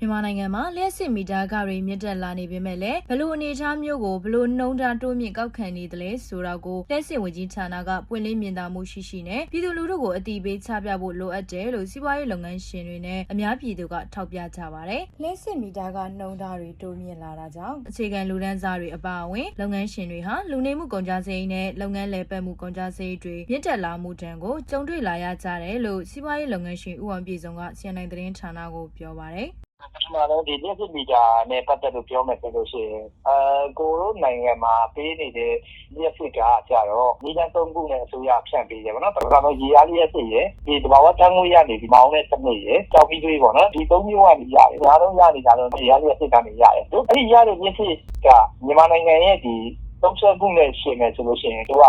မြန်မာနိုင်ငံမှာလျှက်စစ်မီတာခတွေမြင့်တက်လာနေပေမဲ့လည်းဘလို့အနေအထားမျိုးကိုဘလို့နှုံးထားတိုးမြင့်ကောက်ခံနေသလဲဆိုတာကိုလျှက်စစ်ဝန်ကြီးဌာနကပွင့်လင်းမြင်သာမှုရှိရှိနဲ့ပြည်သူလူထုကိုအတိပေးချပြဖို့လိုအပ်တယ်လို့စီးပွားရေးလုပ်ငန်းရှင်တွေနဲ့အများပြည်သူကထောက်ပြကြပါတယ်။လျှက်စစ်မီတာကနှုံးထားတွေတိုးမြင့်လာတာကြောင့်အခြေခံလူဒန်းစားတွေအပါအဝင်လုပ်ငန်းရှင်တွေဟာလူနေမှုကုန်ကြမ်းစရိတ်နဲ့လုပ်ငန်းလည်ပတ်မှုကုန်ကြမ်းစရိတ်တွေမြင့်တက်လာမှုတန်ကိုကြုံတွေ့လာရကြတယ်လို့စီးပွားရေးလုပ်ငန်းရှင်ဦးအောင်ပြည်စုံကစီရင်နိုင်သတင်းဌာနကိုပြောပါတယ်။ ပထမဆုံး ဒီ လျှက်စစ်မီတာနဲ့ ပတ်သက်လို့ ပြောမယ်ဆိုလို့ရှိရင်အဲကိုတို့နိုင်ငံမှာ ပေးနေတဲ့ လျှက်စစ်ကကြတော့မိသားစုခုနဲ့ အစိုးရဖြန့်ပေးတယ်ဗောနော် ပထမဆုံး ရေအားလျှက်စစ်ရယ်ဒီတဘာဝတန်းငွေရနေဒီမောင်းတဲ့စနစ်ရယ်ကြောက်ပြီးတွေးဗောနော် ဒီသုံးမျိုးကနေ ရတယ်အားလုံးရနေတာတော့ ရေအားလျှက်စစ်ကနေ ရတယ်တို့အဲ့ဒီရတဲ့ လျှက်စစ်က မြန်မာနိုင်ငံရဲ့ ဒီ သုံးဆွဲမှုနဲ့ရှင်မယ်ဆိုလို့ရှိရင်တို့က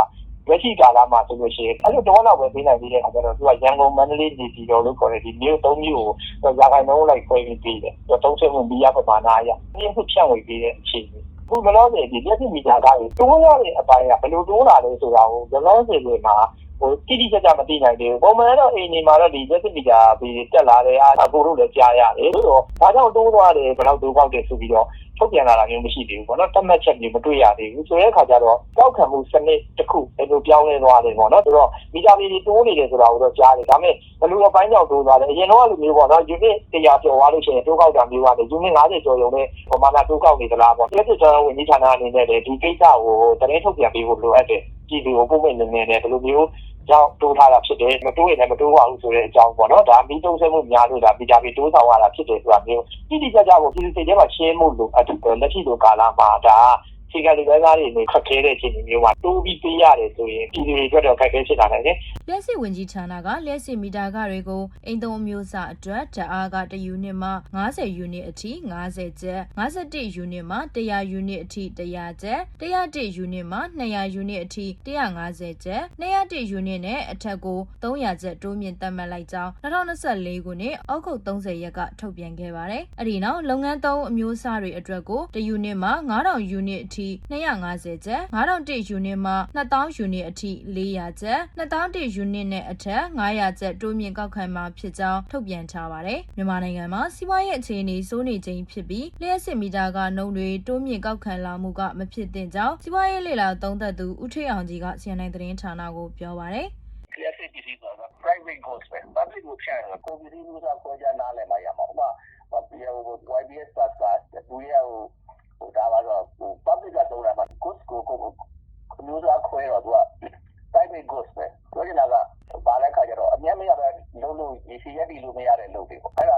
လက်ရှိကာလမှာဆိုလို့ရှိရင်အဲ့လိုတော့တော့ပဲပေးနိုင်သေးတဲ့အခါကျတော့သူကရန်ကုန်မန္တလေးနေပြည်တော်လို့ခေါ်တဲ့ဒီမြို့သုံးမြို့ကိုရာခိုင်နှုန်းလိုက်ခွဲပြီးပေးတယ်သူသုံးဆွဲမှုမိရပမာဏအရဒီအခုဖြန့်ဝေပေးတဲ့အခြေအနေခုလောလောဆယ်ဒီလက်ရှိမီတာကတိုးရတဲ့အပိုင်းကဘယ်လိုတိုးလာလဲဆိုတာကိုလောလောဆယ်တွေမှာ ဟိုတိတိကျကျမသိနိုင်သေးဘူးပုံမှန်တော့အိမ်နေမှာတော့ဒီလက်စစ်မီတာပြီးတက်လာတယ်အားအကိုတို့လည်းကြားရတယ်ဆိုတော့ဘာကြောင့်တိုးသွားတယ်ဘယ်တော့တိုးပေါက်တယ်ဆိုပြီးတော့ထုတ်ပြန်လာတာမျိုးမရှိသေးဘူးပေါ့နော်တတ်မှတ်ချက်မျိုးမတွေ့ရသေးဘူးဆိုတဲ့အခါကျတော့ကောက်ခံမှုစနစ်တစ်ခုဘယ်လိုပြောင်းလဲသွားတယ်ပေါ့နော်ဆိုတော့မီတာလေးတွေတိုးနေတယ်ဆိုတာကိုတော့ကြားတယ်ဒါပေမဲ့ဘယ်လိုအပိုင်းကြောင့်တိုးသွားလဲအရင်တော့လူမျိုးပေါ့နော် unit 100ကျော်သွားလို့ရှိရင်တိုးကောက်တာမျိုးကနေ unit 50ကျော်ရုံနဲ့ပမာဏတိုးကောက်နေသလားပေါ့ဒီစစ်တော်ဝင်ကြီးဌာနအနေနဲ့လည်းဒီကိစ္စကိုသတင်းထုတ်ပြန်ပေးဖို့လိုအပ်တယ် ပြည်သူကိုပုံမှန်နေနေနဲ့ဘယ်လိုမျိုးကြောင့်တိုးထားတာဖြစ်တယ်မတိုးရင်လည်းမတိုးပါဘူးဆိုတဲ့အကြောင်းပေါ့နော်ဒါမီးတုံးဆဲမှုများလို့ဒါမီတာပြီးတိုးဆောင်ရတာဖြစ်တယ်ဆိုတာမျိုးတိတိကျကျကိုပြည်သူစိတ်ထဲမှာရှင်းမှုလို့အတူလက်ရှိလိုကာလမှာဒါ ခြေကလူပဲသားတွေနေခက်ခဲတဲ့အခြေအနေမျိုးမှာတိုးပြီးပေးရတယ်ဆိုရင်ပြည်သူတွေအတွက်တော့ခက်ခဲဖြစ်လာနိုင်တယ်လျှက်စစ်ဝင်ကြီးဌာနကလျှက်စစ်မီတာခတွေကိုအိမ်သုံးအမျိုးအစားအတွက်ဓာတ်အားက1ယူနစ်မှ90ယူနစ်အထိ90ကျပ်51ယူနစ်မှ100ယူနစ်အထိ100ကျပ်101ယူနစ်မှ200ယူနစ်အထိ150ကျပ်201ယူနစ်နဲ့အထက်ကို300ကျပ်တိုးမြင့်သတ်မှတ်လိုက်ကြောင်း2024ခုနှစ်အောက်ဂုတ်30ရက်ကထုတ်ပြန်ခဲ့ပါတယ်။အဲဒီနောက်လုပ်ငန်းသုံးအမျိုးအစားတွေအတွက်ကို1ယူနစ်မှ9000ယူနစ်အထိ250ကျပ်9001ယူနစ်မှ2000ယူနစ်အထိ400ကျပ်2001ယူနစ်နဲ့အထက်900ကျပ်တိုးမြင့်ကောက်ခံမှာဖြစ်ကြောင်းထုတ်ပြန်ထားပါတယ်။မြန်မာနိုင်ငံမှာစီးပွားရေးအခြေအနေစိုးနေခြင်းဖြစ်ပြီးလျှက်စစ်မီတာကနှုံတွေတိုးမြင့်ကောက်ခံလာမှုကမဖြစ်သင့်ကြောင်းစီးပွားရေးလေလာသုံးသပ်သူဦးထွေအောင်ကြီးကစီရင်နိုင်သတင်းဌာနကိုပြောပါတယ်လျှက်စစ်ပစ္စည်းဆိုတာ private goods ပဲ public ကိုဖြန့်တယ်ကိုပစ္စည်းမျိုးစားခွဲခြားနားလည်မှရမှာဥပမာဟို YBS pass ကသူရဲ့ဟိုဟိုဒါပါတော့ဟို public ကသုံးတာမှာ goods ကိုကိုမျိုးစားခွဲတော့သူက private goods ပဲပြောချင်တာကဘာလဲခါကြတော့အမြတ်မရပဲ လုံးလို့ရရှိရက်တီလို့မရတဲ့လုပ်တွေပေါ့အဲ့ဒါ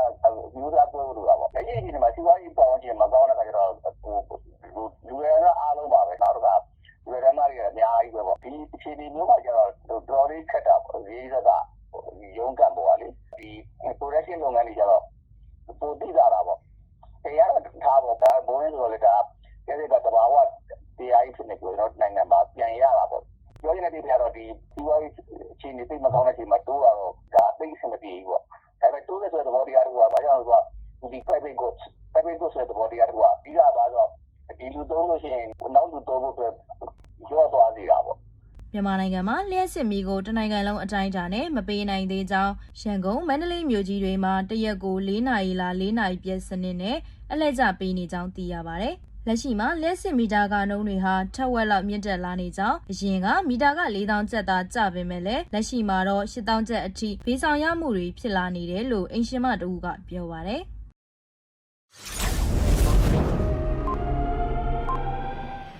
မျိုးစားခွဲလို့တာပေါ့အဲ့ဒီအချိန်မှာစီးပွားရေးပေါင်းခြင်းမကောင်းတဲ့ခါကြတော့ဟိုလူရကအားလုံးပါပဲနောက်တော့လူရမတွေအများကြီးပဲပေါ့ဒီအခြေအနေမျိုးမှာကျတော့တော်လေးခက်တာပေါ့ရေးစကရုံးကန်ပေါ်ကလေဒီ production လုပ်ငန်းတွေကျတော့ပိုတိတာတာပေါ့တရားထားပေါ့ဒါဘုံရင်းဆိုတော့လေဒါရဲကတဘာဝတရားကြီးဖြစ်နေကြတော့နိုင်ငံမှာပြန်ရတာပေါ့ပြောရတဲ့ပြတော့ဒီစီးပွားရေးအခြေအနေသိမကောင်းတဲ့အချိန်မှာတိုးတော့ဒါသိစမပြေဘူးပေါ့ဒါပေမဲ့တိုးတဲ့ဆိုတဲ့သဘောတရားတွေကဘာကြောင့်လဲဆိုတော့ဒီ private goods private goods ဆိုတဲ့သဘောတရားတွေကပြီးတာပါဆိုဒီလူသုံးလို့ ရှိရင်နောက်လူသုံးဖို့အတွက်ရော့သွားစေတာပေါ့မြန်မာနိုင်ငံမှာလျှက်စစ်မီကိုတနိုင်ငံလုံးအတိုင်းအတာနဲ့မပေးနိုင်သေးကြောင်းရန်ကုန်မန္တလေးမြို့ကြီးတွေမှာတရက်ကို၄နာရီလာ၄နာရီပြည့်စနစ်နဲ့အလှည့်ကျပေးနေကြောင်းသိရပါဗျ။လက်ရှိမှာလျှက်စစ်မီတာကနှုန်းတွေဟာထက်ဝက်လောက်မြင့်တက်လာနေကြောင်းအရင်ကမီတာက4000ကျပ်သာကျပေမဲ့လည်းလက်ရှိမှာတော့8000ကျပ်အထိဖေးဆောင်ရမှုတွေဖြစ်လာနေတယ်လို့အင်ရှင်မတူကပြောပါဗျ။